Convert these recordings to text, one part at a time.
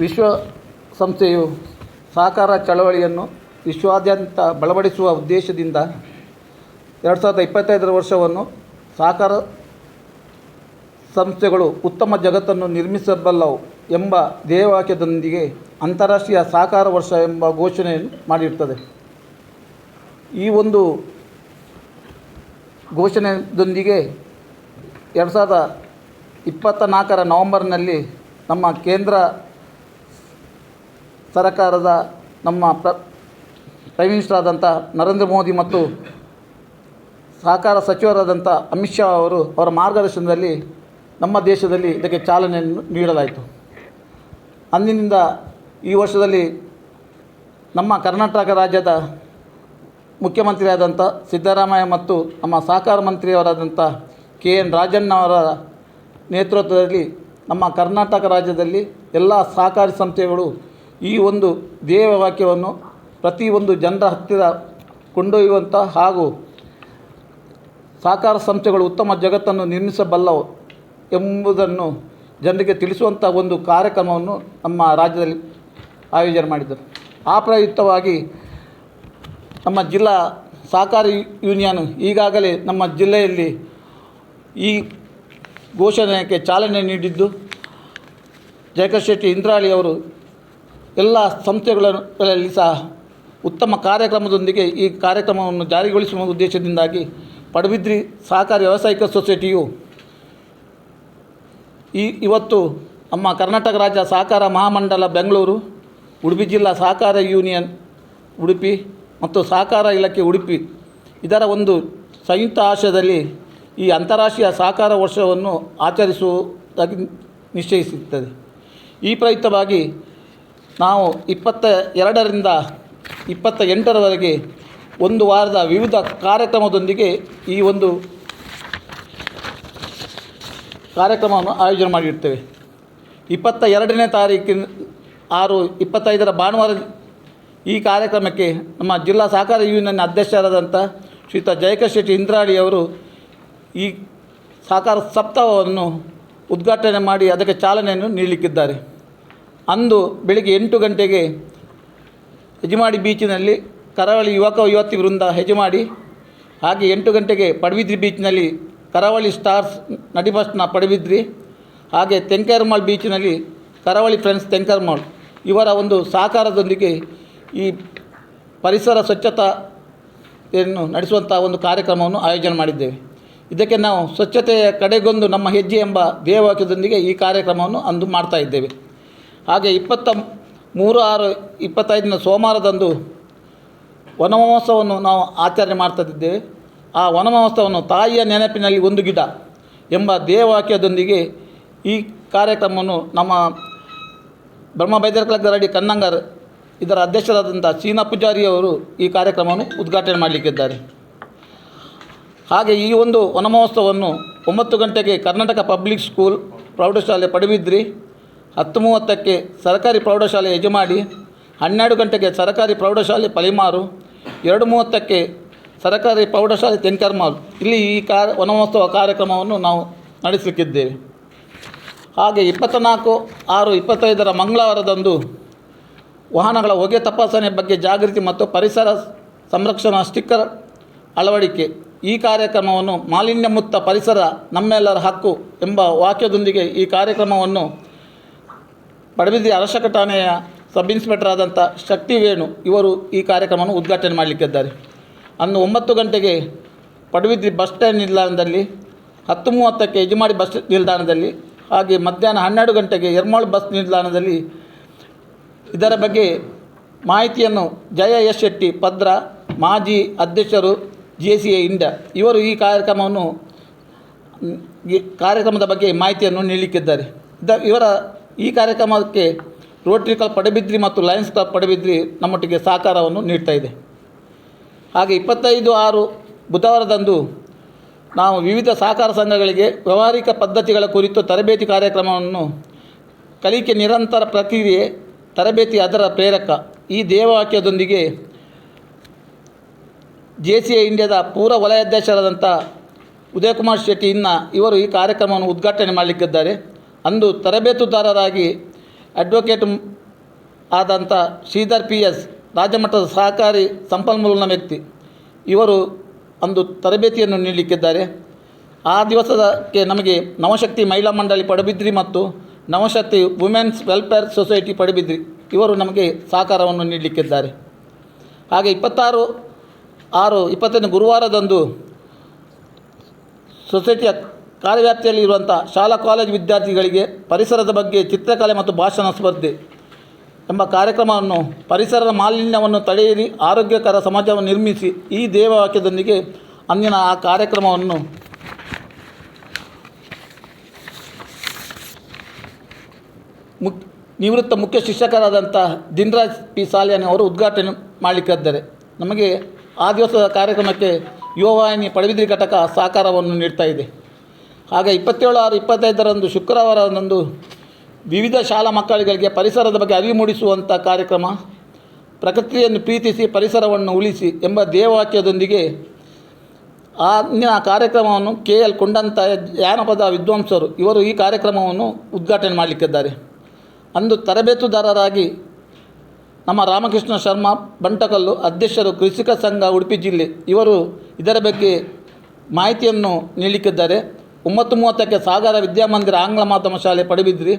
ವಿಶ್ವಸಂಸ್ಥೆಯು ಸಹಕಾರ ಚಳವಳಿಯನ್ನು ವಿಶ್ವಾದ್ಯಂತ ಬಲಪಡಿಸುವ ಉದ್ದೇಶದಿಂದ ಎರಡು ಸಾವಿರದ ಇಪ್ಪತ್ತೈದರ ವರ್ಷವನ್ನು ಸಹಕಾರ ಸಂಸ್ಥೆಗಳು ಉತ್ತಮ ಜಗತ್ತನ್ನು ನಿರ್ಮಿಸಬಲ್ಲವು ಎಂಬ ಧ್ಯೇಯವಾಕ್ಯದೊಂದಿಗೆ ಅಂತಾರಾಷ್ಟ್ರೀಯ ಸಹಕಾರ ವರ್ಷ ಎಂಬ ಘೋಷಣೆಯನ್ನು ಮಾಡಿರುತ್ತದೆ. ಈ ಒಂದು ಘೋಷಣೆಯೊಂದಿಗೆ ಎರಡು ಸಾವಿರದ ಇಪ್ಪತ್ತ ನಾಲ್ಕರ ನವಂಬರ್ನಲ್ಲಿ ನಮ್ಮ ಕೇಂದ್ರ ಸರಕಾರದ ನಮ್ಮ ಪ್ರ ಪ್ರೈಮ್ ಮಿನಿಸ್ಟರ್ ಆದಂಥ ನರೇಂದ್ರ ಮೋದಿ ಮತ್ತು ಸಹಕಾರ ಸಚಿವರಾದಂಥ ಅಮಿತ್ ಶಾ ಅವರು ಅವರ ಮಾರ್ಗದರ್ಶನದಲ್ಲಿ ನಮ್ಮ ದೇಶದಲ್ಲಿ ಇದಕ್ಕೆ ಚಾಲನೆಯನ್ನು ನೀಡಲಾಯಿತು. ಅಂದಿನಿಂದ ಈ ವರ್ಷದಲ್ಲಿ ನಮ್ಮ ಕರ್ನಾಟಕ ರಾಜ್ಯದ ಮುಖ್ಯಮಂತ್ರಿಯಾದಂಥ ಸಿದ್ದರಾಮಯ್ಯ ಮತ್ತು ನಮ್ಮ ಸಹಕಾರ ಮಂತ್ರಿಯವರಾದಂಥ ಕೆ ಎನ್ ರಾಜಣ್ಣವರ ನೇತೃತ್ವದಲ್ಲಿ ನಮ್ಮ ಕರ್ನಾಟಕ ರಾಜ್ಯದಲ್ಲಿ ಎಲ್ಲ ಸಹಕಾರಿ ಸಂಸ್ಥೆಗಳು ಈ ಒಂದು ಧ್ಯೇಯವಾಕ್ಯವನ್ನು ಪ್ರತಿಯೊಂದು ಜನರ ಹತ್ತಿರ ಕೊಂಡೊಯ್ಯುವಂಥ ಹಾಗೂ ಸಹಕಾರ ಸಂಸ್ಥೆಗಳು ಉತ್ತಮ ಜಗತ್ತನ್ನು ನಿರ್ಮಿಸಬಲ್ಲವು ಎಂಬುದನ್ನು ಜನರಿಗೆ ತಿಳಿಸುವಂಥ ಒಂದು ಕಾರ್ಯಕ್ರಮವನ್ನು ನಮ್ಮ ರಾಜ್ಯದಲ್ಲಿ ಆಯೋಜನೆ ಮಾಡಿದ್ದರು. ಆ ಪ್ರಯುಕ್ತವಾಗಿ ನಮ್ಮ ಜಿಲ್ಲಾ ಸಹಕಾರಿ ಯೂನಿಯನ್ ಈಗಾಗಲೇ ನಮ್ಮ ಜಿಲ್ಲೆಯಲ್ಲಿ ಈ ಘೋಷಣೆಗೆ ಚಾಲನೆ ನೀಡಿದ್ದು. ಜಯಕರ್ ಶೆಟ್ಟಿ ಇಂದ್ರಾಳಿ ಅವರು ಎಲ್ಲ ಸಂಸ್ಥೆಗಳಲ್ಲಿ ಸಹ ಉತ್ತಮ ಕಾರ್ಯಕ್ರಮದೊಂದಿಗೆ ಈ ಕಾರ್ಯಕ್ರಮವನ್ನು ಜಾರಿಗೊಳಿಸುವ ಉದ್ದೇಶದಿಂದಾಗಿ ಪಡುಬಿದ್ರಿ ಸಹಕಾರ ವ್ಯಾವಸಾಯಿಕ ಸೊಸೈಟಿಯು ಈ ಇವತ್ತು ನಮ್ಮ ಕರ್ನಾಟಕ ರಾಜ್ಯ ಸಹಕಾರ ಮಹಾಮಂಡಲ ಬೆಂಗಳೂರು, ಉಡುಪಿ ಜಿಲ್ಲಾ ಸಹಕಾರ ಯೂನಿಯನ್ ಉಡುಪಿ ಮತ್ತು ಸಹಕಾರ ಇಲಾಖೆ ಉಡುಪಿ ಇದರ ಒಂದು ಸಂಯುಕ್ತ ಆಶಯದಲ್ಲಿ ಈ ಅಂತಾರಾಷ್ಟ್ರೀಯ ಸಹಕಾರ ವರ್ಷವನ್ನು ಆಚರಿಸುವುದಾಗಿ ನಿಶ್ಚಯಿಸುತ್ತದೆ. ಈ ಪ್ರಯುಕ್ತವಾಗಿ ನಾವು ಇಪ್ಪತ್ತ ಎರಡರಿಂದ ಇಪ್ಪತ್ತ ಎಂಟರವರೆಗೆ ಒಂದು ವಾರದ ವಿವಿಧ ಕಾರ್ಯಕ್ರಮದೊಂದಿಗೆ ಈ ಒಂದು ಕಾರ್ಯಕ್ರಮವನ್ನು ಆಯೋಜನೆ ಮಾಡಿರ್ತೇವೆ ಇಪ್ಪತ್ತ ಎರಡನೇ ತಾರೀಕಿನ ಆರು ಇಪ್ಪತ್ತೈದರ ಭಾನುವಾರ ಈ ಕಾರ್ಯಕ್ರಮಕ್ಕೆ ನಮ್ಮ ಜಿಲ್ಲಾ ಸಹಕಾರ ಯೂನಿಯನ್ ಅಧ್ಯಕ್ಷರಾದಂಥ ಶ್ರೀಯುತ ಜಯಕರ್ ಶೆಟ್ಟಿ ಇಂದ್ರಾಡಿ ಅವರು ಈ ಸಹಕಾರ ಸಪ್ತಾಹವನ್ನು ಉದ್ಘಾಟನೆ ಮಾಡಿ ಅದಕ್ಕೆ ಚಾಲನೆಯನ್ನು ನೀಡಲಿಕ್ಕಿದ್ದಾರೆ. ಅಂದು ಬೆಳಿಗ್ಗೆ ಎಂಟು ಗಂಟೆಗೆ ಹೆಜಮಾಡಿ ಬೀಚಿನಲ್ಲಿ ಕರಾವಳಿ ಯುವಕ ಯುವತಿ ವೃಂದ ಹೆಜಮಾಡಿ ಹಾಗೆ ಎಂಟು ಗಂಟೆಗೆ ಪಡುಬಿದ್ರಿ ಬೀಚ್ನಲ್ಲಿ ಕರಾವಳಿ ಸ್ಟಾರ್ಸ್ ನಡಿಬಸ್ನ ಪಡುಬಿದ್ರಿ, ಹಾಗೆ ತೆಂಕೇರ್ಮಾಳ್ ಬೀಚಿನಲ್ಲಿ ಕರಾವಳಿ ಫ್ರೆಂಡ್ಸ್ ತೆಂಕರ್ಮಾಳ್ ಇವರ ಒಂದು ಸಹಕಾರದೊಂದಿಗೆ ಈ ಪರಿಸರ ಸ್ವಚ್ಛತೆಯನ್ನು ನಡೆಸುವಂಥ ಒಂದು ಕಾರ್ಯಕ್ರಮವನ್ನು ಆಯೋಜನೆ ಮಾಡಿದ್ದೇವೆ. ಇದಕ್ಕೆ ನಾವು ಸ್ವಚ್ಛತೆಯ ಕಡೆಗೊಂದು ನಮ್ಮ ಹೆಜ್ಜೆ ಎಂಬ ಧ್ಯೇಯವಾಕ್ಯದೊಂದಿಗೆ ಈ ಕಾರ್ಯಕ್ರಮವನ್ನು ಅಂದು ಮಾಡ್ತಾ ಇದ್ದೇವೆ. ಹಾಗೆ ಇಪ್ಪತ್ತ ಮೂರು ಆರು ಇಪ್ಪತ್ತೈದನ ಸೋಮವಾರದಂದು ವನಮಹೋತ್ಸವವನ್ನು ನಾವು ಆಚರಣೆ ಮಾಡ್ತಾಯಿದ್ದೇವೆ ಆ ವನಮಹೋತ್ಸವವನ್ನು ತಾಯಿಯ ನೆನಪಿನಲ್ಲಿ ಒಂದು ಗಿಡ ಎಂಬ ದೇವವಾಕ್ಯದೊಂದಿಗೆ ಈ ಕಾರ್ಯಕ್ರಮವನ್ನು ನಮ್ಮ ಬ್ರಹ್ಮ ರೆಡಿ ಕನ್ನಂಗರ್ ಇದರ ಅಧ್ಯಕ್ಷರಾದಂಥ ಚೀನಾ ಪೂಜಾರಿ ಅವರು ಈ ಕಾರ್ಯಕ್ರಮವನ್ನು ಉದ್ಘಾಟನೆ ಮಾಡಲಿಕ್ಕಿದ್ದಾರೆ. ಹಾಗೆ ಈ ಒಂದು ವನಮಹೋತ್ಸವವನ್ನು ಒಂಬತ್ತು ಗಂಟೆಗೆ ಕರ್ನಾಟಕ ಪಬ್ಲಿಕ್ ಸ್ಕೂಲ್ ಪ್ರೌಢಶಾಲೆ ಪಡುಬಿದ್ರಿ ಹತ್ತು ಮೂವತ್ತಕ್ಕೆ ಸರ್ಕಾರಿ ಪ್ರೌಢಶಾಲೆ ಯಜಮಾಡಿ, ಹನ್ನೆರಡು ಗಂಟೆಗೆ ಸರ್ಕಾರಿ ಪ್ರೌಢಶಾಲೆ ಪಲಿಮಾರು ಎರಡು ಮೂವತ್ತಕ್ಕೆ ಸರ್ಕಾರಿ ಪ್ರೌಢಶಾಲೆ ತೆಂಕರ್ಮಾಲ್ ಇಲ್ಲಿ ಈ ಕಾರ್, ವನಮಹೋತ್ಸವ ಕಾರ್ಯಕ್ರಮವನ್ನು ನಾವು ನಡೆಸಲಿಕ್ಕಿದ್ದೇವೆ. ಹಾಗೆ ಇಪ್ಪತ್ತ್ನಾಲ್ಕು ಆರು ಇಪ್ಪತ್ತೈದರ ಮಂಗಳವಾರದಂದು ವಾಹನಗಳ ಹೊಗೆ ತಪಾಸಣೆ ಬಗ್ಗೆ ಜಾಗೃತಿ ಮತ್ತು ಪರಿಸರ ಸಂರಕ್ಷಣಾ ಸ್ಟಿಕ್ಕರ್ ಅಳವಡಿಕೆ. ಈ ಕಾರ್ಯಕ್ರಮವನ್ನು ಮಾಲಿನ್ಯ ಮುಕ್ತ ಪರಿಸರ ನಮ್ಮೆಲ್ಲರ ಹಕ್ಕು ಎಂಬ ವಾಕ್ಯದೊಂದಿಗೆ ಈ ಕಾರ್ಯಕ್ರಮವನ್ನು ಪಡುಬಿದ್ರಿ ಅರಶಕ ಠಾಣೆಯ ಸಬ್ ಇನ್ಸ್ಪೆಕ್ಟರ್ ಆದಂಥ ಶಕ್ತಿ ವೇಣು ಇವರು ಈ ಕಾರ್ಯಕ್ರಮವನ್ನು ಉದ್ಘಾಟನೆ ಮಾಡಲಿಕ್ಕಿದ್ದಾರೆ. ಅಂದು ಒಂಬತ್ತು ಗಂಟೆಗೆ ಪಡುಬಿದ್ರಿ ಬಸ್ ಸ್ಟ್ಯಾಂಡ್ ನಿಲ್ದಾಣದಲ್ಲಿ ಹತ್ತು ಮೂವತ್ತಕ್ಕೆ ಯಜಮಾಡಿ ಬಸ್ ನಿಲ್ದಾಣದಲ್ಲಿ, ಹಾಗೆ ಮಧ್ಯಾಹ್ನ ಹನ್ನೆರಡು ಗಂಟೆಗೆ ಎರ್ಮಾಳ್ ಬಸ್ ನಿಲ್ದಾಣದಲ್ಲಿ ಇದರ ಬಗ್ಗೆ ಮಾಹಿತಿಯನ್ನು ಜಯ ಎಸ್ ಶೆಟ್ಟಿ, ಪದ್ರ, ಮಾಜಿ ಅಧ್ಯಕ್ಷರು, ಜೆ ಸಿ ಎ ಇಂಡಿಯಾ ಇವರು ಈ ಕಾರ್ಯಕ್ರಮವನ್ನು ಕಾರ್ಯಕ್ರಮದ ಬಗ್ಗೆ ಮಾಹಿತಿಯನ್ನು ನೀಡಲಿಕ್ಕಿದ್ದಾರೆ. ಇದ ಇವರ ಈ ಕಾರ್ಯಕ್ರಮಕ್ಕೆ ರೋಟರಿ ಕ್ಲಬ್ ಪಡುಬಿದ್ರಿ ಮತ್ತು ಲಯನ್ಸ್ ಕ್ಲಬ್ ಪಡುಬಿದ್ರಿ ನಮ್ಮೊಟ್ಟಿಗೆ ಸಹಕಾರವನ್ನು ನೀಡ್ತಾ ಇದೆ. ಹಾಗೆ ಇಪ್ಪತ್ತೈದು ಆರು ಬುಧವಾರದಂದು ನಾವು ವಿವಿಧ ಸಹಕಾರ ಸಂಘಗಳಿಗೆ ವ್ಯವಹಾರಿಕ ಪದ್ಧತಿಗಳ ಕುರಿತು ತರಬೇತಿ ಕಾರ್ಯಕ್ರಮವನ್ನು ಕಲಿಕೆ ನಿರಂತರ ಪ್ರಕ್ರಿಯೆ ತರಬೇತಿ ಅದರ ಪ್ರೇರಕ ಈ ದೇವವಾಕ್ಯದೊಂದಿಗೆ ಜೆ ಸಿ ಐ ಇಂಡಿಯಾದ ಪೂರ್ವ ವಲಯಾಧ್ಯಕ್ಷರಾದಂಥ ಉದಯಕುಮಾರ್ ಶೆಟ್ಟಿ ಇನ್ನ ಇವರು ಈ ಕಾರ್ಯಕ್ರಮವನ್ನು ಉದ್ಘಾಟನೆ ಮಾಡಲಿಕ್ಕಿದ್ದಾರೆ. ಅಂದು ತರಬೇತುದಾರರಾಗಿ ಅಡ್ವೊಕೇಟ್ ಆದಂಥ ಶ್ರೀಧರ್ ಪಿ ಎಸ್ ರಾಜ್ಯಮಟ್ಟದ ಸಹಕಾರಿ ಸಂಪನ್ಮೂಲನ ವ್ಯಕ್ತಿ. ಇವರು ಅಂದು ತರಬೇತಿಯನ್ನು ನೀಡಲಿಕ್ಕಿದ್ದಾರೆ. ಆ ದಿವಸಕ್ಕೆ ನಮಗೆ ನವಶಕ್ತಿ ಮಹಿಳಾ ಮಂಡಳಿ ಪಡುಬಿದ್ರಿ ಮತ್ತು Navashakti women's welfare society Padubidri. ಇವರು ನಮಗೆ ಸಹಕಾರವನ್ನು ನೀಡಲಿಕ್ಕಿದ್ದಾರೆ. ಹಾಗೆ ಇಪ್ಪತ್ತಾರು, ಆರು, ಇಪ್ಪತ್ತೈದು ಗುರುವಾರದಂದು ಸೊಸೈಟಿಯ ಕಾರ್ಯವ್ಯಾಪ್ತಿಯಲ್ಲಿ ಇರುವಂಥ ಶಾಲಾ ಕಾಲೇಜು ವಿದ್ಯಾರ್ಥಿಗಳಿಗೆ ಪರಿಸರದ ಬಗ್ಗೆ ಚಿತ್ರಕಲೆ ಮತ್ತು ಭಾಷಣ ಸ್ಪರ್ಧೆ ಎಂಬ ಕಾರ್ಯಕ್ರಮವನ್ನು ಪರಿಸರದ ಮಾಲಿನ್ಯವನ್ನು ತಡೆಯಿರಿ, ಆರೋಗ್ಯಕರ ಸಮಾಜವನ್ನು ನಿರ್ಮಿಸಿ ಈ ದೇವವಾಕ್ಯದೊಂದಿಗೆ ಅಂದಿನ ಆ ಕಾರ್ಯಕ್ರಮವನ್ನು ಮುಕ್, ನಿವೃತ್ತ ಮುಖ್ಯ ಶಿಕ್ಷಕರಾದಂಥ ದಿನರಾಜ್ ಪಿ. ಸಾಲಿಯಾನಿ ಅವರು ಉದ್ಘಾಟನೆ ಮಾಡಲಿಕ್ಕಿದ್ದಾರೆ. ನಮಗೆ ಆ ದಿವಸದ ಕಾರ್ಯಕ್ರಮಕ್ಕೆ ಯುವವಾಹಿನಿ ಪಡವಿದ್ರಿ ಘಟಕ ಸಹಕಾರವನ್ನು ನೀಡ್ತಾ ಇದೆ. ಹಾಗೆ ಇಪ್ಪತ್ತೇಳು ಆರು ಇಪ್ಪತ್ತೈದರಂದು ಶುಕ್ರವಾರನಂದು ವಿವಿಧ ಶಾಲಾ ಮಕ್ಕಳಿಗಳಿಗೆ ಪರಿಸರದ ಬಗ್ಗೆ ಅರಿವು ಮೂಡಿಸುವಂಥ ಕಾರ್ಯಕ್ರಮ, ಪ್ರಕೃತಿಯನ್ನು ಪ್ರೀತಿಸಿ ಪರಿಸರವನ್ನು ಉಳಿಸಿ ಎಂಬ ದೇವವಾಕ್ಯದೊಂದಿಗೆ ಆ ಕಾರ್ಯಕ್ರಮವನ್ನು ಕೆ ಎಲ್ ಕೊಂಡಂತ ಜಾನಪದ ವಿದ್ವಾಂಸರು, ಇವರು ಈ ಕಾರ್ಯಕ್ರಮವನ್ನು ಉದ್ಘಾಟನೆ ಮಾಡಲಿಕ್ಕಿದ್ದಾರೆ. ಅಂದು ತರಬೇತುದಾರರಾಗಿ ನಮ್ಮ ರಾಮಕೃಷ್ಣ ಶರ್ಮಾ ಬಂಟಕಲ್ಲು ಅಧ್ಯಕ್ಷರು ಕೃಷಿಕ ಸಂಘ ಉಡುಪಿ ಜಿಲ್ಲೆ, ಇವರು ಇದರ ಬಗ್ಗೆ ಮಾಹಿತಿಯನ್ನು ನೀಡಲಿಕ್ಕಿದ್ದಾರೆ. ಒಂಬತ್ತು ಮೂವತ್ತಕ್ಕೆ ಸಾಗರ ವಿದ್ಯಾಮಂದಿರ ಆಂಗ್ಲ ಮಾಧ್ಯಮ ಶಾಲೆ ಪಡುಬಿದ್ರಿ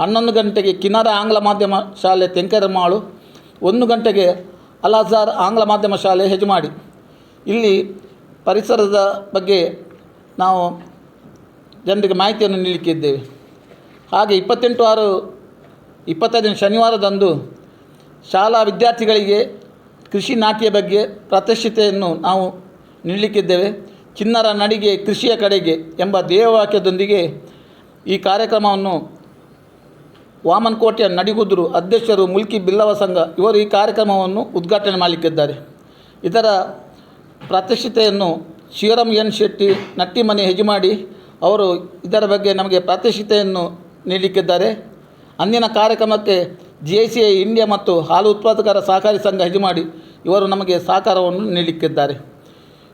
ಹನ್ನೊಂದು ಗಂಟೆಗೆ ಕಿನ್ನರ ಆಂಗ್ಲ ಮಾಧ್ಯಮ ಶಾಲೆ ತೆಂಕೆರಮಾಳು. ಒಂದು ಗಂಟೆಗೆ ಅಲ್ ಅಜಾರ್ ಆಂಗ್ಲ ಮಾಧ್ಯಮ ಶಾಲೆ ಹೆಜಮಾಡಿ ಇಲ್ಲಿ ಪರಿಸರದ ಬಗ್ಗೆ ನಾವು ಜನರಿಗೆ ಮಾಹಿತಿಯನ್ನು ನೀಡಲಿಕ್ಕಿದ್ದೇವೆ ಹಾಗೆ ಇಪ್ಪತ್ತೆಂಟು ಆರು, ಇಪ್ಪತ್ತೈದನೇ ಶನಿವಾರದಂದು ಶಾಲಾ ವಿದ್ಯಾರ್ಥಿಗಳಿಗೆ ಕೃಷಿ ನಾಟ್ಯ ಬಗ್ಗೆ ಪ್ರತಿಷ್ಠಿತೆಯನ್ನು ನಾವು ನೀಡಲಿಕ್ಕಿದ್ದೇವೆ ಚಿನ್ನರ ನಡಿಗೆ ಕೃಷಿಯ ಕಡೆಗೆ ಎಂಬ ದೇವವಾಕ್ಯದೊಂದಿಗೆ ಈ ಕಾರ್ಯಕ್ರಮವನ್ನು ವಾಮನಕೋಟೆಯ ನಡಿಗುದ್ರು ಅಧ್ಯಕ್ಷರು ಮುಲ್ಕಿ ಬಿಲ್ಲವ ಸಂಘ, ಇವರು ಈ ಕಾರ್ಯಕ್ರಮವನ್ನು ಉದ್ಘಾಟನೆ ಮಾಡಲಿಕ್ಕಿದ್ದಾರೆ. ಇದರ ಪ್ರಾತ್ಯಕ್ಷಿತೆಯನ್ನು ಶಿವರಾಮ್ ಎನ್ ಶೆಟ್ಟಿ, ನಟ್ಟಿಮನೆ ಹೆಜಮಾಡಿ ಅವರು ಇದರ ಬಗ್ಗೆ ನಮಗೆ ಪ್ರಾತ್ಯಕ್ಷಿತೆಯನ್ನು ನೀಡಲಿಕ್ಕಿದ್ದಾರೆ. ಅಂದಿನ ಕಾರ್ಯಕ್ರಮಕ್ಕೆ G I C I India ಮತ್ತು ಹಾಲು ಉತ್ಪಾದಕರ ಸಹಕಾರಿ ಸಂಘ ಹೆಜಮಾಡಿ ಇವರು ನಮಗೆ ಸಹಕಾರವನ್ನು ನೀಡಲಿಕ್ಕಿದ್ದಾರೆ.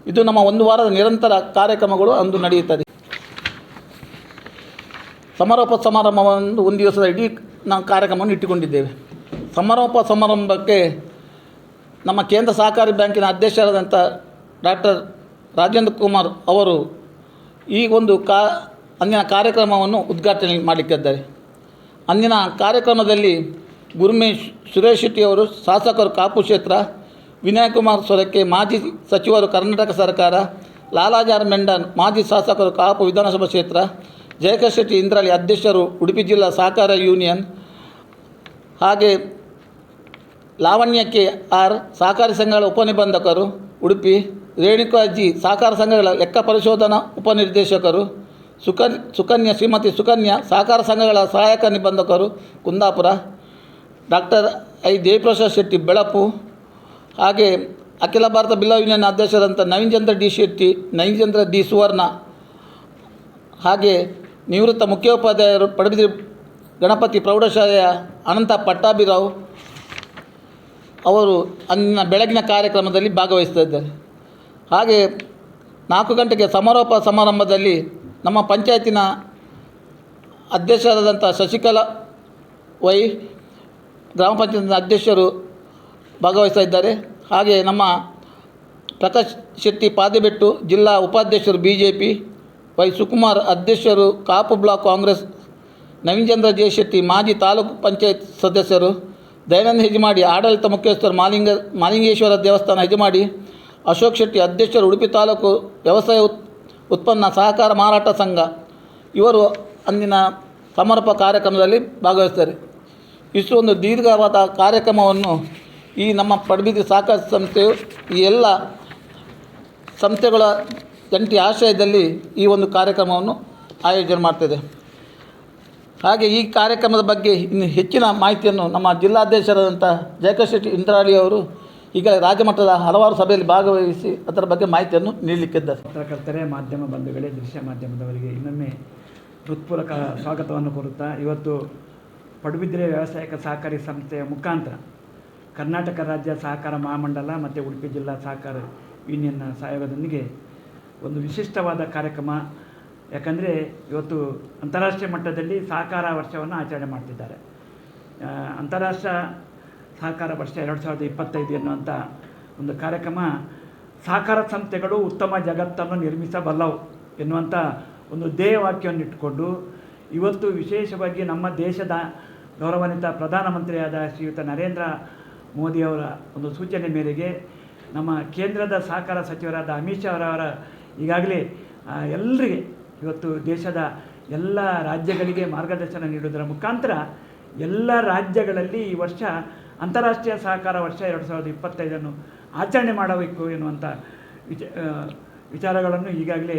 ಇದು ನಮ್ಮ ಒಂದು ವಾರದ ನಿರಂತರ ಕಾರ್ಯಕ್ರಮಗಳು ಅಂದು ನಡೆಯುತ್ತದೆ. ಸಮಾರೋಪ ಸಮಾರಂಭವನ್ನು ಒಂದು ದಿವಸದ ಇಡೀ ನಾವು ಕಾರ್ಯಕ್ರಮವನ್ನು ಇಟ್ಟುಕೊಂಡಿದ್ದೇವೆ. ಸಮಾರೋಪ ಸಮಾರಂಭಕ್ಕೆ ನಮ್ಮ ಕೇಂದ್ರ ಸಹಕಾರಿ ಬ್ಯಾಂಕಿನ ಅಧ್ಯಕ್ಷರಾದಂಥ ಡಾಕ್ಟರ್ ರಾಜೇಂದ್ರ ಕುಮಾರ್ ಅವರು ಈ ಒಂದು ಕಾ ಅಂದಿನ ಕಾರ್ಯಕ್ರಮವನ್ನು ಉದ್ಘಾಟನೆ ಮಾಡಲಿಕ್ಕಿದ್ದಾರೆ. ಅಂದಿನ ಕಾರ್ಯಕ್ರಮದಲ್ಲಿ ಗುರುಮೇಶ್ ಸುರೇಶ್ ಶೆಟ್ಟಿಯವರು ಶಾಸಕರು ಕಾಪು ಕ್ಷೇತ್ರ ವಿನಯ್ ಕುಮಾರ್ ಸೊರಕೆ, ಮಾಜಿ ಸಚಿವರು ಕರ್ನಾಟಕ ಸರ್ಕಾರ, ಲಾಲಾಜಾರ್ ಮೆಂಡನ್ ಮಾಜಿ ಶಾಸಕರು ಕಾಪು ವಿಧಾನಸಭಾ ಕ್ಷೇತ್ರ, ಜಯಕರ್ ಶೆಟ್ಟಿ ಇಂದ್ರಾಳಿ ಅಧ್ಯಕ್ಷರು ಉಡುಪಿ ಜಿಲ್ಲಾ ಸಹಕಾರ ಯೂನಿಯನ್, ಹಾಗೆ ಲಾವಣ್ಯ ಕೆ ಆರ್ ಸಹಕಾರಿ ಸಂಘಗಳ ಉಪನಿಬಂಧಕರು ಉಡುಪಿ ರೇಣುಕಾಜಿ ಸಹಕಾರ ಸಂಘಗಳ ಲೆಕ್ಕ ಪರಿಶೋಧನಾ ಉಪನಿರ್ದೇಶಕರು, ಸುಕನ್, ಸುಕನ್ಯಾ ಶ್ರೀಮತಿ ಸುಕನ್ಯಾ ಸಹಕಾರ ಸಂಘಗಳ ಸಹಾಯಕ ನಿಬಂಧಕರು ಕುಂದಾಪುರ, ಡಾಕ್ಟರ್ ಐ. ದೇವಿಪ್ರಸಾದ್ ಶೆಟ್ಟಿ ಬೆಳಪು ಹಾಗೆ ಅಖಿಲ ಭಾರತ ಬಿಲ್ಲಾ ಯೂನಿಯನ್ ಅಧ್ಯಕ್ಷರಂಥ ನವೀನ್ಚಂದ್ರ ಡಿ ಶೆಟ್ಟಿ, ನವೀನ್ಚಂದ್ರ ಡಿ ಸುವರ್ಣ, ಹಾಗೆ ನಿವೃತ್ತ ಮುಖ್ಯೋಪಾಧ್ಯಾಯರು ಪಡುಬಿದ್ರಿ ಗಣಪತಿ ಪ್ರೌಢಶಾಲೆಯ ಅನಂತ ಪಟ್ಟಾಭಿರಾವ್ ಅವರು ಅಂದಿನ ಬೆಳಗಿನ ಕಾರ್ಯಕ್ರಮದಲ್ಲಿ ಭಾಗವಹಿಸ್ತಾ ಇದ್ದಾರೆ. ಹಾಗೆ ನಾಲ್ಕು ಗಂಟೆಗೆ ಸಮಾರೋಪ ಸಮಾರಂಭದಲ್ಲಿ ನಮ್ಮ ಪಂಚಾಯತಿನ ಅಧ್ಯಕ್ಷರಾದಂಥ ಶಶಿಕಲಾ ವೈ, ಗ್ರಾಮ ಪಂಚಾಯತ್ ಅಧ್ಯಕ್ಷರು ಭಾಗವಹಿಸ್ತಾ ಇದ್ದಾರೆ. ಹಾಗೆ ನಮ್ಮ ಪ್ರಕಾಶ್ ಶೆಟ್ಟಿ ಪಾದೆಬೆಟ್ಟು ಜಿಲ್ಲಾ ಉಪಾಧ್ಯಕ್ಷರು B J P Y Sukumar ಅಧ್ಯಕ್ಷರು Kapu block Congress, Navinchandra J Shetty ಮಾಜಿ ತಾಲೂಕು ಪಂಚಾಯತ್ ಸದಸ್ಯರು ದಯಾನಂದ ಹೆಜಮಾಡಿ ಆಡಳಿತ ಮುಖ್ಯಸ್ಥರು ಮಾಲಿಂಗ, ಮಾಲಿಂಗೇಶ್ವರ ದೇವಸ್ಥಾನ ಹೆಜಮಾಡಿ ಅಶೋಕ್ ಶೆಟ್ಟಿ ಅಧ್ಯಕ್ಷರು ಉಡುಪಿ ತಾಲೂಕು ವ್ಯವಸಾಯ ಉತ್, ಉತ್ಪನ್ನ ಸಹಕಾರ ಮಾರಾಟ ಸಂಘ, ಇವರು ಅಂದಿನ ಸಮರ್ಪ ಕಾರ್ಯಕ್ರಮದಲ್ಲಿ ಭಾಗವಹಿಸ್ತಾರೆ. ಒಂದು ದೀರ್ಘವಾದ ಕಾರ್ಯಕ್ರಮವನ್ನು ಈ ನಮ್ಮ ಪಡುಬಿದ್ರಿ ಸಹಕಾರ ಸಂಸ್ಥೆಯು ಈ ಎಲ್ಲ ಸಂಸ್ಥೆಗಳ ಜಂಟಿ ಆಶ್ರಯದಲ್ಲಿ ಈ ಒಂದು ಕಾರ್ಯಕ್ರಮವನ್ನು ಆಯೋಜನೆ ಮಾಡ್ತಿದೆ. ಹಾಗೆ ಈ ಕಾರ್ಯಕ್ರಮದ ಬಗ್ಗೆ ಇನ್ನು ಹೆಚ್ಚಿನ ಮಾಹಿತಿಯನ್ನು ನಮ್ಮ ಜಿಲ್ಲಾಧ್ಯಕ್ಷರಾದಂಥ ಜಯಕರ್ ಶೆಟ್ಟಿ ಇಂದ್ರಾಳಿ ಅವರು ಈಗ ರಾಜ್ಯಮಟ್ಟದ ಹಲವಾರು ಸಭೆಯಲ್ಲಿ ಭಾಗವಹಿಸಿ ಅದರ ಬಗ್ಗೆ ಮಾಹಿತಿಯನ್ನು ನೀಡಲಿಕ್ಕಿದ್ದಾರೆ. ಪತ್ರಕರ್ತರೇ, ಮಾಧ್ಯಮ ಬಂಧುಗಳೇ, ದೃಶ್ಯ ಮಾಧ್ಯಮದವರಿಗೆ ಇನ್ನೊಮ್ಮೆ ಹೃತ್ಪೂರ್ವಕ ಸ್ವಾಗತವನ್ನು ಕೋರುತ್ತಾ ಇವತ್ತು ಪಡುಬಿದ್ರೆ ವ್ಯವಸಾಯಕ ಸಹಕಾರಿ ಸಂಸ್ಥೆಯ ಮುಖಾಂತರ ಕರ್ನಾಟಕ ರಾಜ್ಯ ಸಹಕಾರ ಮಹಾಮಂಡಲ ಮತ್ತು ಉಡುಪಿ ಜಿಲ್ಲಾ ಸಹಕಾರ ಯೂನಿಯನ್ನ ಸಹಯೋಗದೊಂದಿಗೆ ಒಂದು ವಿಶಿಷ್ಟವಾದ ಕಾರ್ಯಕ್ರಮ. ಯಾಕಂದರೆ ಇವತ್ತು ಅಂತಾರಾಷ್ಟ್ರೀಯ ಮಟ್ಟದಲ್ಲಿ ಸಹಕಾರ ವರ್ಷವನ್ನು ಆಚರಣೆ ಮಾಡ್ತಿದ್ದಾರೆ. ಅಂತಾರಾಷ್ಟ್ರ ಸಹಕಾರ ವರ್ಷ ಎರಡು ಸಾವಿರದ ಇಪ್ಪತ್ತೈದು ಎನ್ನುವಂಥ ಒಂದು ಕಾರ್ಯಕ್ರಮ ಸಹಕಾರ ಸಂಸ್ಥೆಗಳು ಉತ್ತಮ ಜಗತ್ತನ್ನು ನಿರ್ಮಿಸಬಲ್ಲವು ಎನ್ನುವಂಥ ಒಂದು ಧ್ಯೇಯವಾಕ್ಯವನ್ನು ಇಟ್ಟುಕೊಂಡು ಇವತ್ತು ವಿಶೇಷವಾಗಿ ನಮ್ಮ ದೇಶದ ಗೌರವಾನ್ವಿತ ಪ್ರಧಾನಮಂತ್ರಿಯಾದ ಶ್ರೀಯುತ ನರೇಂದ್ರ ಮೋದಿಯವರ ಒಂದು ಸೂಚನೆ ಮೇರೆಗೆ ನಮ್ಮ ಕೇಂದ್ರದ ಸಹಕಾರ ಸಚಿವರಾದ ಅಮಿತ್ ಶಾ ಅವರವರ ಈಗಾಗಲೇ ಎಲ್ಲರಿಗೆ ಇವತ್ತು ದೇಶದ ಎಲ್ಲ ರಾಜ್ಯಗಳಿಗೆ ಮಾರ್ಗದರ್ಶನ ನೀಡುವುದರ ಮುಖಾಂತರ ಎಲ್ಲ ರಾಜ್ಯಗಳಲ್ಲಿ ಈ ವರ್ಷ ಅಂತಾರಾಷ್ಟ್ರೀಯ ಸಹಕಾರ ವರ್ಷ ಎರಡು ಸಾವಿರದ ಇಪ್ಪತ್ತೈದನ್ನು ಆಚರಣೆ ಮಾಡಬೇಕು ಎನ್ನುವಂಥ ವಿಚ ವಿಚಾರಗಳನ್ನು ಈಗಾಗಲೇ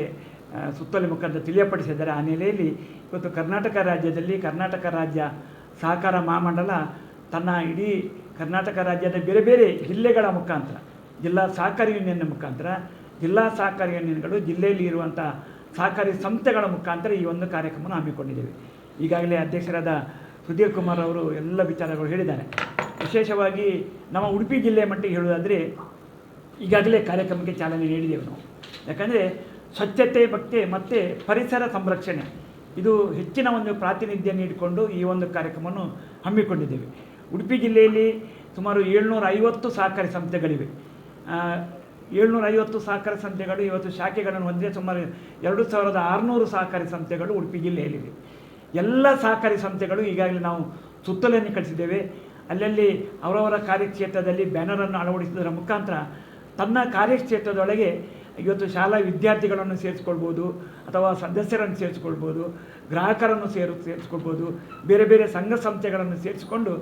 ಸುತ್ತೋಲೆ ಮುಖಾಂತರ ತಿಳಿಯಪಡಿಸಿದ್ದಾರೆ. ಆ ನೆಲೆಯಲ್ಲಿ ಇವತ್ತು ಕರ್ನಾಟಕ ರಾಜ್ಯದಲ್ಲಿ ಕರ್ನಾಟಕ ರಾಜ್ಯ ಸಹಕಾರ ಮಹಾಮಂಡಲ ತನ್ನ ಇಡೀ ಕರ್ನಾಟಕ ರಾಜ್ಯದ ಬೇರೆ ಬೇರೆ ಜಿಲ್ಲೆಗಳ ಮುಖಾಂತರ, ಜಿಲ್ಲಾ ಸಹಕಾರಿ ಯೂನಿಯನ್ ಮುಖಾಂತರ, ಜಿಲ್ಲಾ ಸಹಕಾರಿ ಯೂನಿಯನ್ಗಳು ಜಿಲ್ಲೆಯಲ್ಲಿ ಇರುವಂಥ ಸಹಕಾರಿ ಸಂಸ್ಥೆಗಳ ಮುಖಾಂತರ ಈ ಒಂದು ಕಾರ್ಯಕ್ರಮವನ್ನು ಹಮ್ಮಿಕೊಂಡಿದ್ದೇವೆ. ಈಗಾಗಲೇ ಅಧ್ಯಕ್ಷರಾದ ಸುಧೀರ್ ಕುಮಾರ್ ಅವರು ಎಲ್ಲ ವಿಚಾರಗಳು ಹೇಳಿದ್ದಾರೆ. ವಿಶೇಷವಾಗಿ ನಮ್ಮ ಉಡುಪಿ ಜಿಲ್ಲೆಯ ಮಟ್ಟಿಗೆ ಹೇಳುವುದಾದರೆ, ಈಗಾಗಲೇ ಕಾರ್ಯಕ್ರಮಕ್ಕೆ ಚಾಲನೆ ನೀಡಿದ್ದೇವೆ ನಾವು. ಯಾಕಂದರೆ ಸ್ವಚ್ಛತೆ ಬಗ್ಗೆ ಮತ್ತು ಪರಿಸರ ಸಂರಕ್ಷಣೆ, ಇದು ಹೆಚ್ಚಿನ ಒಂದು ಪ್ರಾತಿನಿಧ್ಯ ನೀಡಿಕೊಂಡು ಈ ಒಂದು ಕಾರ್ಯಕ್ರಮವನ್ನು ಹಮ್ಮಿಕೊಂಡಿದ್ದೇವೆ. ಉಡುಪಿ ಜಿಲ್ಲೆಯಲ್ಲಿ ಸುಮಾರು ಏಳ್ನೂರ ಐವತ್ತು ಸಹಕಾರಿ ಸಂಸ್ಥೆಗಳಿವೆ. ಏಳ್ನೂರ ಐವತ್ತು ಸಹಕಾರಿ ಸಂಸ್ಥೆಗಳು ಇವತ್ತು ಶಾಖೆಗಳನ್ನು ಹೊಂದಿದೆ. ಸುಮಾರು ಎರಡು ಸಾವಿರದ ಆರುನೂರು ಸಹಕಾರಿ ಸಂಸ್ಥೆಗಳು ಉಡುಪಿ ಜಿಲ್ಲೆಯಲ್ಲಿವೆ. ಎಲ್ಲ ಸಹಕಾರಿ ಸಂಸ್ಥೆಗಳು ಈಗಾಗಲೇ ನಾವು ಸುತ್ತಲನ್ನು ಕಳಿಸಿದ್ದೇವೆ. ಅಲ್ಲಲ್ಲಿ ಅವರವರ ಕಾರ್ಯಕ್ಷೇತ್ರದಲ್ಲಿ ಬ್ಯಾನರನ್ನು ಅಳವಡಿಸಿದರ ಮುಖಾಂತರ ತನ್ನ ಕಾರ್ಯಕ್ಷೇತ್ರದೊಳಗೆ ಇವತ್ತು ಶಾಲಾ ವಿದ್ಯಾರ್ಥಿಗಳನ್ನು ಸೇರಿಸ್ಕೊಳ್ಬೋದು ಅಥವಾ ಸದಸ್ಯರನ್ನು ಸೇರಿಸ್ಕೊಳ್ಬೋದು, ಗ್ರಾಹಕರನ್ನು ಸೇರಿ, ಸೇರಿಸ್ಕೊಳ್ಬೋದು, ಬೇರೆ ಬೇರೆ ಸಂಘ ಸಂಸ್ಥೆಗಳನ್ನು ಸೇರಿಸಿಕೊಂಡು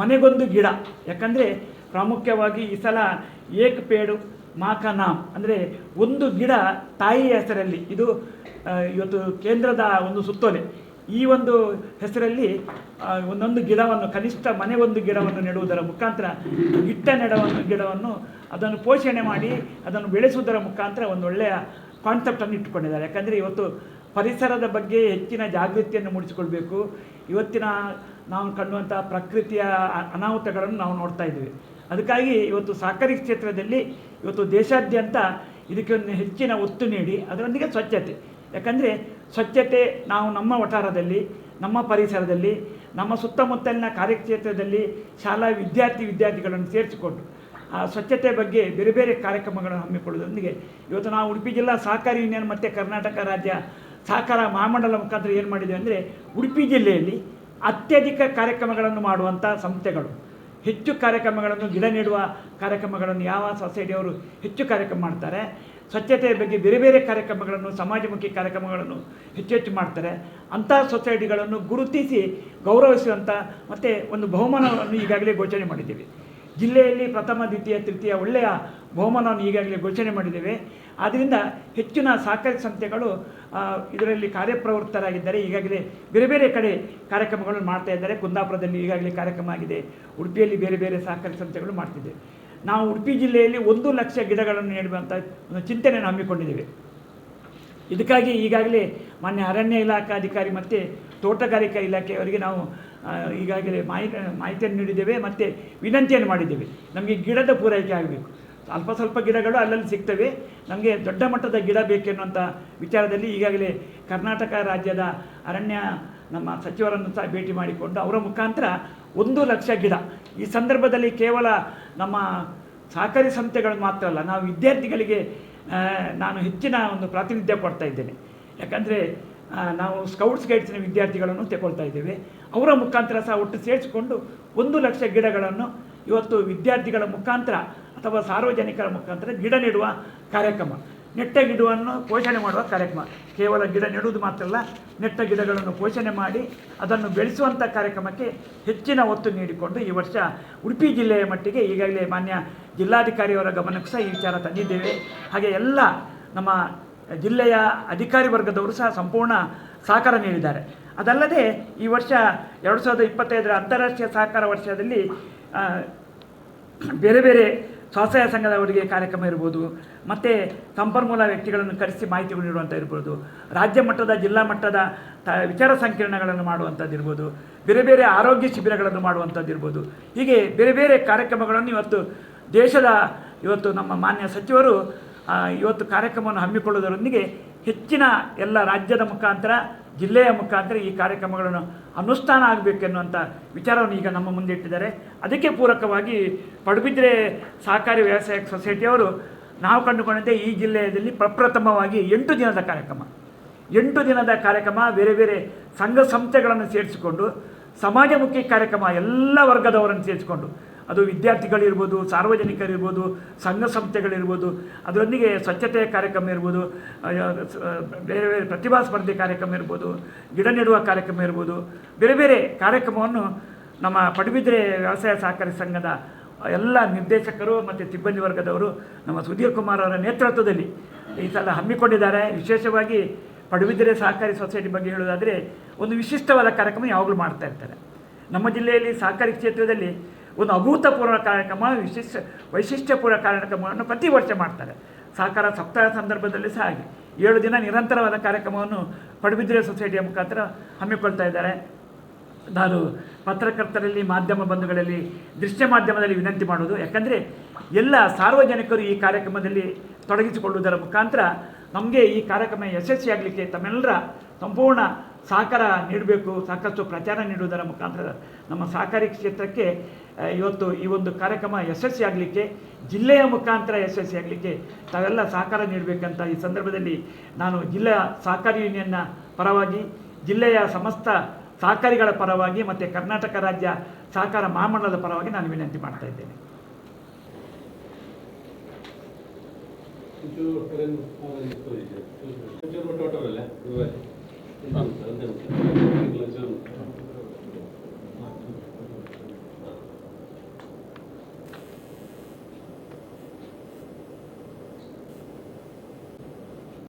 ಮನೆಗೊಂದು ಗಿಡ. ಯಾಕಂದರೆ ಪ್ರಾಮುಖ್ಯವಾಗಿ ಈ ಸಲ ಏಕ್ ಪೇಡು ಮಾಕ ನಾಮ್ ಅಂದರೆ ಒಂದು ಗಿಡ ತಾಯಿಯ ಹೆಸರಲ್ಲಿ. ಇದು ಇವತ್ತು ಕೇಂದ್ರದ ಒಂದು ಸುತ್ತೋಲೆ. ಈ ಒಂದು ಹೆಸರಲ್ಲಿ ಒಂದೊಂದು ಗಿಡವನ್ನು, ಕನಿಷ್ಠ ಮನೆ ಒಂದು ಗಿಡವನ್ನು ನೆಡುವುದರ ಮುಖಾಂತರ ಇಟ್ಟ ನೆಡವನ್ನು, ಗಿಡವನ್ನು ಅದನ್ನು ಪೋಷಣೆ ಮಾಡಿ ಅದನ್ನು ಬೆಳೆಸುವುದರ ಮುಖಾಂತರ ಒಂದು ಒಳ್ಳೆಯ ಕಾನ್ಸೆಪ್ಟನ್ನು ಇಟ್ಟುಕೊಂಡಿದ್ದಾರೆ. ಯಾಕಂದರೆ ಇವತ್ತು ಪರಿಸರದ ಬಗ್ಗೆ ಹೆಚ್ಚಿನ ಜಾಗೃತಿಯನ್ನು ಮೂಡಿಸಿಕೊಳ್ಬೇಕು. ಇವತ್ತಿನ ನಾವು ಕಂಡುವಂಥ ಪ್ರಕೃತಿಯ ಅನಾಹುತಗಳನ್ನು ನಾವು ನೋಡ್ತಾ ಇದ್ದೀವಿ. ಅದಕ್ಕಾಗಿ ಇವತ್ತು ಸಹಕಾರಿ ಕ್ಷೇತ್ರದಲ್ಲಿ ಇವತ್ತು ದೇಶಾದ್ಯಂತ ಇದಕ್ಕೆ ಒಂದು ಹೆಚ್ಚಿನ ಒತ್ತು ನೀಡಿ, ಅದರೊಂದಿಗೆ ಸ್ವಚ್ಛತೆ. ಯಾಕಂದರೆ ಸ್ವಚ್ಛತೆ ನಾವು ನಮ್ಮ ವಠಾರದಲ್ಲಿ, ನಮ್ಮ ಪರಿಸರದಲ್ಲಿ, ನಮ್ಮ ಸುತ್ತಮುತ್ತಲಿನ ಕಾರ್ಯಕ್ಷೇತ್ರದಲ್ಲಿ ಶಾಲಾ ವಿದ್ಯಾರ್ಥಿ ವಿದ್ಯಾರ್ಥಿಗಳನ್ನು ಸೇರಿಸಿಕೊಂಡು, ಆ ಸ್ವಚ್ಛತೆ ಬಗ್ಗೆ ಬೇರೆ ಬೇರೆ ಕಾರ್ಯಕ್ರಮಗಳನ್ನು ಹಮ್ಮಿಕೊಳ್ಳುವುದರೊಂದಿಗೆ ಇವತ್ತು ನಾವು ಉಡುಪಿ ಜಿಲ್ಲಾ ಸಹಕಾರಿ ಯೂನಿಯನ್ ಮತ್ತು ಕರ್ನಾಟಕ ರಾಜ್ಯ ಸಹಕಾರ ಮಹಾಮಂಡಲ ಮುಖಾಂತರ ಏನು ಮಾಡಿದ್ದೇವೆ ಅಂದರೆ ಉಡುಪಿ ಜಿಲ್ಲೆಯಲ್ಲಿ ಅತ್ಯಧಿಕ ಕಾರ್ಯಕ್ರಮಗಳನ್ನು ಮಾಡುವಂಥ ಸಂಸ್ಥೆಗಳು. ಹೆಚ್ಚು ಕಾರ್ಯಕ್ರಮಗಳನ್ನು ಗಿಡ ನೀಡುವ ಕಾರ್ಯಕ್ರಮಗಳನ್ನು ಯಾವ ಸೊಸೈಟಿಯವರು ಹೆಚ್ಚು ಕಾರ್ಯಕ್ರಮ ಮಾಡ್ತಾರೆ. ಸ್ವಚ್ಛತೆಯ ಬಗ್ಗೆ ಬೇರೆ ಬೇರೆ ಕಾರ್ಯಕ್ರಮಗಳನ್ನು, ಸಮಾಜಮುಖಿ ಕಾರ್ಯಕ್ರಮಗಳನ್ನು ಹೆಚ್ಚು ಹೆಚ್ಚು ಮಾಡ್ತಾರೆ. ಅಂಥ ಸೊಸೈಟಿಗಳನ್ನು ಗುರುತಿಸಿ ಗೌರವಿಸುವಂಥ ಮತ್ತು ಒಂದು ಬಹುಮಾನವನ್ನು ಈಗಾಗಲೇ ಘೋಷಣೆ ಮಾಡಿದ್ದೀವಿ. ಜಿಲ್ಲೆಯಲ್ಲಿ ಪ್ರಥಮ, ದ್ವಿತೀಯ, ತೃತೀಯ ಒಳ್ಳೆಯ ಬಹುಮಾನವನ್ನು ಈಗಾಗಲೇ ಘೋಷಣೆ ಮಾಡಿದ್ದೇವೆ. ಆದ್ದರಿಂದ ಹೆಚ್ಚಿನ ಸಹಕಾರಿ ಸಂಸ್ಥೆಗಳು ಇದರಲ್ಲಿ ಕಾರ್ಯಪ್ರವೃತ್ತರಾಗಿದ್ದಾರೆ. ಈಗಾಗಲೇ ಬೇರೆ ಬೇರೆ ಕಡೆ ಕಾರ್ಯಕ್ರಮಗಳನ್ನು ಮಾಡ್ತಾ ಇದ್ದಾರೆ. ಕುಂದಾಪುರದಲ್ಲಿ ಈಗಾಗಲೇ ಕಾರ್ಯಕ್ರಮ ಆಗಿದೆ. ಉಡುಪಿಯಲ್ಲಿ ಬೇರೆ ಬೇರೆ ಸಹಕಾರಿ ಸಂಸ್ಥೆಗಳು ಮಾಡ್ತಿದ್ದೇವೆ ನಾವು ಉಡುಪಿ ಜಿಲ್ಲೆಯಲ್ಲಿ ಒಂದು ಲಕ್ಷ ಗಿಡಗಳನ್ನು ನೆಡುವಂಥ ಒಂದು ಚಿಂತನೆಯನ್ನು ಹಮ್ಮಿಕೊಂಡಿದ್ದೇವೆ. ಇದಕ್ಕಾಗಿ ಈಗಾಗಲೇ ಮಾನ್ಯ ಅರಣ್ಯ ಇಲಾಖಾ ಅಧಿಕಾರಿ ಮತ್ತು ತೋಟಗಾರಿಕಾ ಇಲಾಖೆಯವರಿಗೆ ನಾವು ಈಗಾಗಲೇ ಮಾಹಿತಿ ಮಾಹಿತಿಯನ್ನು ನೀಡಿದ್ದೇವೆ ಮತ್ತು ವಿನಂತಿಯನ್ನು ಮಾಡಿದ್ದೇವೆ. ನಮಗೆ ಗಿಡದ ಪೂರೈಕೆ ಆಗಬೇಕು. ಅಲ್ಪ ಸ್ವಲ್ಪ ಗಿಡಗಳು ಅಲ್ಲಲ್ಲಿ ಸಿಗ್ತವೆ. ನಮಗೆ ದೊಡ್ಡ ಮಟ್ಟದ ಗಿಡ ಬೇಕೆನ್ನುವಂಥ ವಿಚಾರದಲ್ಲಿ ಈಗಾಗಲೇ ಕರ್ನಾಟಕ ರಾಜ್ಯದ ಅರಣ್ಯ ನಮ್ಮ ಸಚಿವರನ್ನು ಸಹ ಭೇಟಿ ಮಾಡಿಕೊಂಡು ಅವರ ಮುಖಾಂತರ ಒಂದು ಲಕ್ಷ ಗಿಡ. ಈ ಸಂದರ್ಭದಲ್ಲಿ ಕೇವಲ ನಮ್ಮ ಸಹಕಾರಿ ಸಂಸ್ಥೆಗಳು ಮಾತ್ರ ಅಲ್ಲ, ನಾವು ವಿದ್ಯಾರ್ಥಿಗಳಿಗೆ ನಾನು ಹೆಚ್ಚಿನ ಒಂದು ಪ್ರಾತಿನಿಧ್ಯ ಕೊಡ್ತಾ ಇದ್ದೇನೆ. ಯಾಕಂದರೆ ನಾವು ಸ್ಕೌಟ್ಸ್ ಗೈಡ್ಸ್ನ ವಿದ್ಯಾರ್ಥಿಗಳನ್ನು ತಗೊಳ್ತಾ ಇದ್ದೇವೆ. ಅವರ ಮುಖಾಂತರ ಸಹ ಒಟ್ಟು ಸೇರಿಸಿಕೊಂಡು ಒಂದು ಲಕ್ಷ ಗಿಡಗಳನ್ನು ಇವತ್ತು ವಿದ್ಯಾರ್ಥಿಗಳ ಮುಖಾಂತರ ಅಥವಾ ಸಾರ್ವಜನಿಕರ ಮುಖಾಂತರ ಗಿಡ ನೆಡುವ ಕಾರ್ಯಕ್ರಮ. ನೆಟ್ಟ ಗಿಡವನ್ನು ಪೋಷಣೆ ಮಾಡುವ ಕಾರ್ಯಕ್ರಮ. ಕೇವಲ ಗಿಡ ನೆಡುವುದು ಮಾತ್ರ ಅಲ್ಲ ನೆಟ್ಟ ಗಿಡಗಳನ್ನು ಪೋಷಣೆ ಮಾಡಿ ಅದನ್ನು ಬೆಳೆಸುವಂಥ ಕಾರ್ಯಕ್ರಮಕ್ಕೆ ಹೆಚ್ಚಿನ ಒತ್ತು ನೀಡಿಕೊಂಡು ಈ ವರ್ಷ ಉಡುಪಿ ಜಿಲ್ಲೆಯ ಮಟ್ಟಿಗೆ ಈಗಾಗಲೇ ಮಾನ್ಯ ಜಿಲ್ಲಾಧಿಕಾರಿಯವರ ಗಮನಕ್ಕೂ ಸಹ ಈ ವಿಚಾರ ತಂದಿದ್ದೇವೆ. ಹಾಗೆ ಎಲ್ಲ ನಮ್ಮ ಜಿಲ್ಲೆಯ ಅಧಿಕಾರಿ ವರ್ಗದವರು ಸಹ ಸಂಪೂರ್ಣ ಸಹಕಾರ ನೀಡಿದ್ದಾರೆ. ಅದಲ್ಲದೆ ಈ ವರ್ಷ ಎರಡು ಸಾವಿರದ ಇಪ್ಪತ್ತೈದರ ಅಂತಾರಾಷ್ಟ್ರೀಯ ಸಹಕಾರ ವರ್ಷದಲ್ಲಿ ಬೇರೆ ಬೇರೆ ಸ್ವಸಹಾಯ ಸಂಘದವರಿಗೆ ಕಾರ್ಯಕ್ರಮ ಇರ್ಬೋದು, ಮತ್ತು ಸಂಪನ್ಮೂಲ ವ್ಯಕ್ತಿಗಳನ್ನು ಕರೆಸಿ ಮಾಹಿತಿಗಳು ನೀಡುವಂಥ ಇರ್ಬೋದು, ರಾಜ್ಯ ಮಟ್ಟದ, ಜಿಲ್ಲಾ ಮಟ್ಟದ ತ, ವಿಚಾರ ಸಂಕಿರಣಗಳನ್ನು ಮಾಡುವಂಥದ್ದು ಇರ್ಬೋದು, ಬೇರೆ ಬೇರೆ ಆರೋಗ್ಯ ಶಿಬಿರಗಳನ್ನು ಮಾಡುವಂಥದ್ದು ಇರ್ಬೋದು. ಹೀಗೆ ಬೇರೆ ಬೇರೆ ಕಾರ್ಯಕ್ರಮಗಳನ್ನು ಇವತ್ತು ದೇಶದ, ಇವತ್ತು ನಮ್ಮ ಮಾನ್ಯ ಸಚಿವರು ಇವತ್ತು ಕಾರ್ಯಕ್ರಮವನ್ನು ಹಮ್ಮಿಕೊಳ್ಳುವುದರೊಂದಿಗೆ ಹೆಚ್ಚಿನ ಎಲ್ಲ ರಾಜ್ಯದ ಮುಖಾಂತರ ಜಿಲ್ಲೆಯ ಮುಖಾಂತರ ಈ ಕಾರ್ಯಕ್ರಮಗಳನ್ನು ಅನುಷ್ಠಾನ ಆಗಬೇಕೆನ್ನುವಂಥ ವಿಚಾರವನ್ನು ಈಗ ನಮ್ಮ ಮುಂದೆ ಇಟ್ಟಿದ್ದಾರೆ. ಅದಕ್ಕೆ ಪೂರಕವಾಗಿ ಪಡುಬಿದ್ರೆ ಸಹಕಾರಿ ವ್ಯವಸಾಯ ಸೊಸೈಟಿಯವರು ನಾವು ಕಂಡುಕೊಂಡಂತೆ ಈ ಜಿಲ್ಲೆಯಲ್ಲಿ ಪ್ರಪ್ರಥಮವಾಗಿ ಎಂಟು ದಿನದ ಕಾರ್ಯಕ್ರಮ. ಎಂಟು ದಿನದ ಕಾರ್ಯಕ್ರಮ ಬೇರೆ ಬೇರೆ ಸಂಘ ಸಂಸ್ಥೆಗಳನ್ನು ಸೇರಿಸಿಕೊಂಡು ಸಮಾಜಮುಖಿ ಕಾರ್ಯಕ್ರಮ ಎಲ್ಲ ವರ್ಗದವರನ್ನು ಸೇರಿಸಿಕೊಂಡು ಅದು ವಿದ್ಯಾರ್ಥಿಗಳಿರ್ಬೋದು, ಸಾರ್ವಜನಿಕರಿರ್ಬೋದು, ಸಂಘ ಸಂಸ್ಥೆಗಳಿರ್ಬೋದು, ಅದರೊಂದಿಗೆ ಸ್ವಚ್ಛತೆಯ ಕಾರ್ಯಕ್ರಮ ಇರ್ಬೋದು ಬೇರೆ ಬೇರೆ ಪ್ರತಿಭಾ ಸ್ಪರ್ಧೆ ಕಾರ್ಯಕ್ರಮ ಇರ್ಬೋದು, ಗಿಡ ನೆಡುವ ಕಾರ್ಯಕ್ರಮ ಇರ್ಬೋದು, ಬೇರೆ ಬೇರೆ ಕಾರ್ಯಕ್ರಮವನ್ನು ನಮ್ಮ ಪಡುಬಿದ್ರೆ ವ್ಯವಸಾಯ ಸಹಕಾರಿ ಸಂಘದ ಎಲ್ಲ ನಿರ್ದೇಶಕರು ಮತ್ತು ಸಿಬ್ಬಂದಿ ವರ್ಗದವರು ನಮ್ಮ ಸುಧೀರ್ ಕುಮಾರ್ ಅವರ ನೇತೃತ್ವದಲ್ಲಿ ಈ ಸಲ ಹಮ್ಮಿಕೊಂಡಿದ್ದಾರೆ. ವಿಶೇಷವಾಗಿ ಪಡುಬಿದ್ರೆ ಸಹಕಾರಿ ಸೊಸೈಟಿ ಬಗ್ಗೆ ಹೇಳೋದಾದರೆ ಒಂದು ವಿಶಿಷ್ಟವಾದ ಕಾರ್ಯಕ್ರಮ ಯಾವಾಗಲೂ ಮಾಡ್ತಾ ಇರ್ತಾರೆ. ನಮ್ಮ ಜಿಲ್ಲೆಯಲ್ಲಿ ಸಹಕಾರಿ ಕ್ಷೇತ್ರದಲ್ಲಿ ಒಂದು ಅಭೂತಪೂರ್ವ ಕಾರ್ಯಕ್ರಮ, ವಿಶಿಷ್ಟ, ವೈಶಿಷ್ಟ್ಯಪೂರ್ವ ಕಾರ್ಯಕ್ರಮವನ್ನು ಪ್ರತಿ ವರ್ಷ ಮಾಡ್ತಾರೆ. ಸಹಕಾರ ಸಪ್ತಾಹ ಸಂದರ್ಭದಲ್ಲಿ ಸಹ ಹಾಗೆ. ಏಳು ದಿನ ನಿರಂತರವಾದ ಕಾರ್ಯಕ್ರಮವನ್ನು ಪಡುಬಿದ್ರೆ ಸೊಸೈಟಿಯ ಮುಖಾಂತರ ಹಮ್ಮಿಕೊಳ್ತಾ ಇದ್ದಾರೆ. ನಾನು ಪತ್ರಕರ್ತರಲ್ಲಿ, ಮಾಧ್ಯಮ ಬಂಧುಗಳಲ್ಲಿ, ದೃಶ್ಯ ಮಾಧ್ಯಮದಲ್ಲಿ ವಿನಂತಿ ಮಾಡೋದು ಯಾಕಂದರೆ ಎಲ್ಲ ಸಾರ್ವಜನಿಕರು ಈ ಕಾರ್ಯಕ್ರಮದಲ್ಲಿ ತೊಡಗಿಸಿಕೊಳ್ಳುವುದರ ಮುಖಾಂತರ ನಮಗೆ ಈ ಕಾರ್ಯಕ್ರಮ ಯಶಸ್ವಿಯಾಗಲಿಕ್ಕೆ ತಮ್ಮೆಲ್ಲರ ಸಂಪೂರ್ಣ ಸಹಕಾರ ನೀಡಬೇಕು, ಸಾಕಷ್ಟು ಪ್ರಚಾರ ನೀಡುವುದರ ಮುಖಾಂತರ ನಮ್ಮ ಸಹಕಾರಿ ಕ್ಷೇತ್ರಕ್ಕೆ ಇವತ್ತು ಈ ಒಂದು ಕಾರ್ಯಕ್ರಮ ಯಶಸ್ವಿ ಆಗಲಿಕ್ಕೆ ಜಿಲ್ಲೆಯ ಮುಖಾಂತರ ಯಶಸ್ವಿ ಆಗಲಿಕ್ಕೆ ತಾವೆಲ್ಲ ಸಹಕಾರ ನೀಡಬೇಕಂತ ಈ ಸಂದರ್ಭದಲ್ಲಿ ನಾನು ಜಿಲ್ಲೆಯ ಸಹಕಾರಿ ಯೂನಿಯನ್ನ ಪರವಾಗಿ ಜಿಲ್ಲೆಯ ಸಮಸ್ತ ಸಹಕಾರಿಗಳ ಪರವಾಗಿ ಮತ್ತು ಕರ್ನಾಟಕ ರಾಜ್ಯ ಸಹಕಾರ ಮಹಾಮಂಡಲದ ಪರವಾಗಿ ನಾನು ವಿನಂತಿ ಮಾಡ್ತಾ ಇದ್ದೇನೆ.